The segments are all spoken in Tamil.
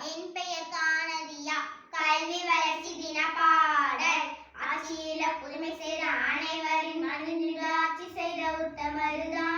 என் பெயர் காணதியா கல்வி வளர்ச்சி தின பாடல் ஆட்சியில புதுமை செய்த அனைவரின் மனதில் ஆட்சி செய்த உத்தமருதான்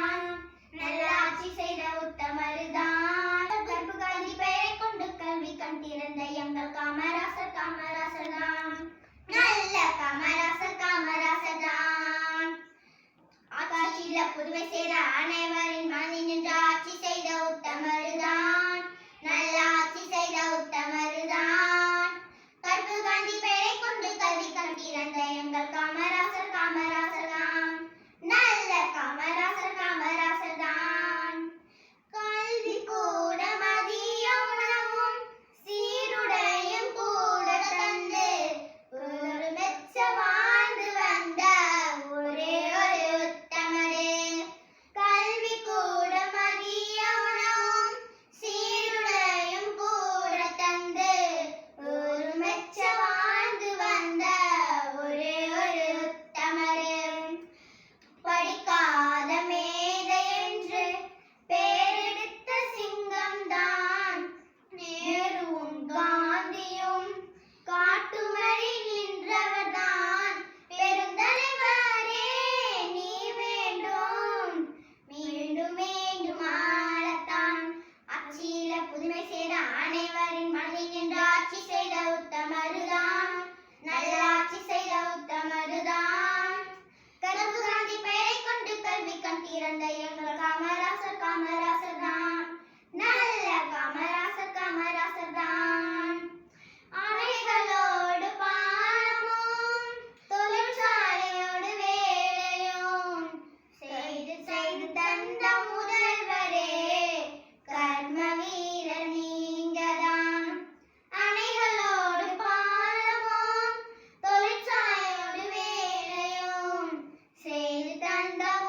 அனைவரின் மண்ணில் நின்று ஆட்சி செய்த உத்தமருதான். நல்லா and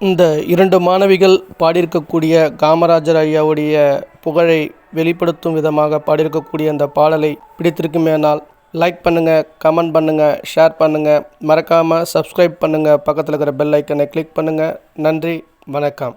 இந்த இரண்டு மாணவிகள் பாடியிருக்கக்கூடிய காமராஜர் ஐயாவுடைய புகழை வெளிப்படுத்தும் விதமாக பாடியிருக்கக்கூடிய அந்த பாடலை பிடித்திருக்குமேனால் லைக் பண்ணுங்கள் கமெண்ட் பண்ணுங்கள் ஷேர் பண்ணுங்கள் மறக்காமல் சப்ஸ்கிரைப் பண்ணுங்கள் பக்கத்தில் இருக்கிற பெல் ஐக்கனை கிளிக் பண்ணுங்கள் நன்றி வணக்கம்.